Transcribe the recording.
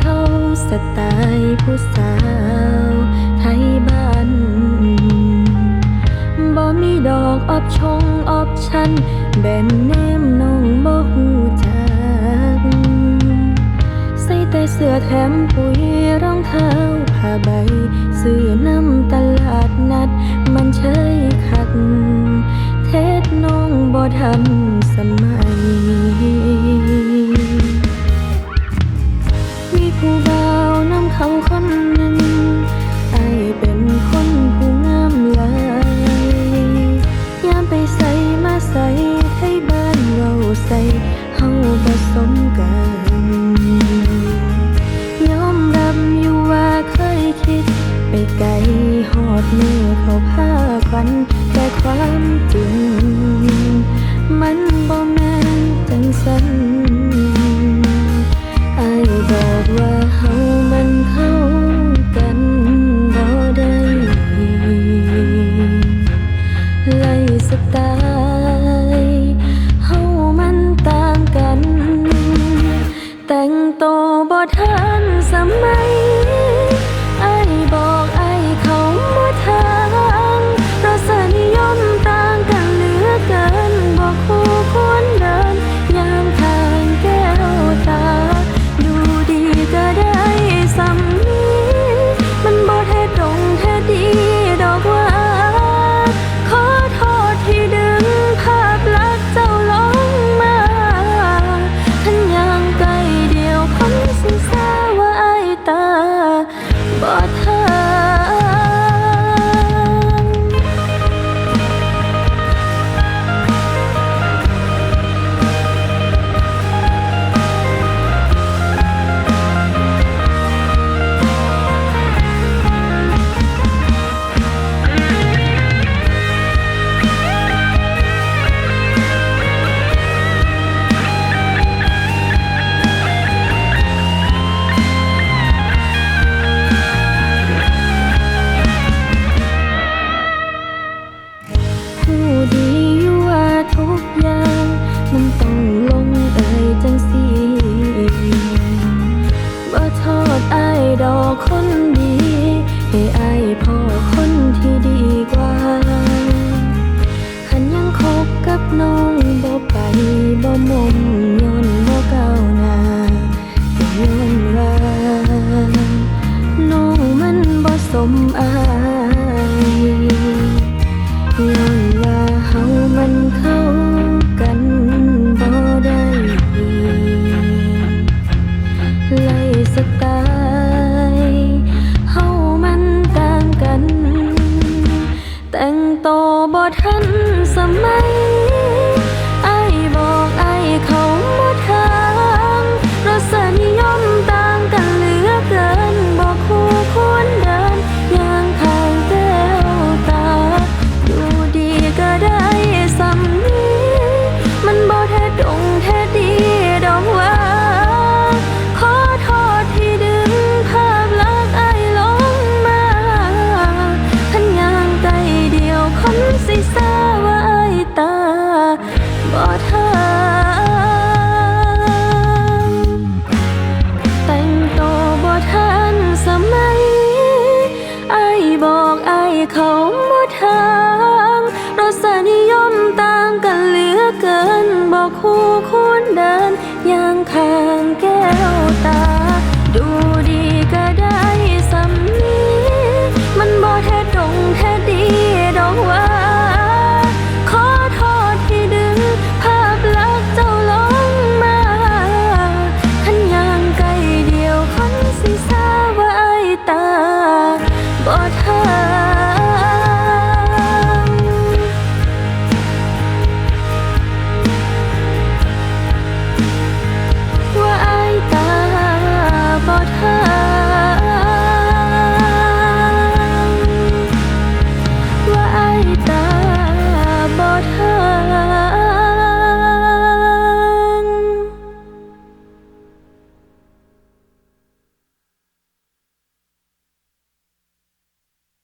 เขาสไตล์ผู้สาว ไทยบ้านบ่มีดอกอบชงอบชันแบนเนมนองบ่หูจัก ใส่แต่เสื้อแถมปุ๋ยรองเท้าผ้าใบเสื้อน้ำตลาดนัด มันใช่ขัดเทศน้องบ่ทำสมัย เอาคนหนึ่งไอเป็นคนผู้งามเลยยามไปใส่มาใส่ให้บ้านเราใส่เฮาผสมกันยอมรับอยู่ว่าเคยคิด ไปไกลหอดมือเขาผ้าควันแต่ความจริง God. มอายย้อนว่าเฮามันเข้ากันบ่ได้ไล่สไตล์เฮามันต่างกัน แต่งโตบ่ทันสมัย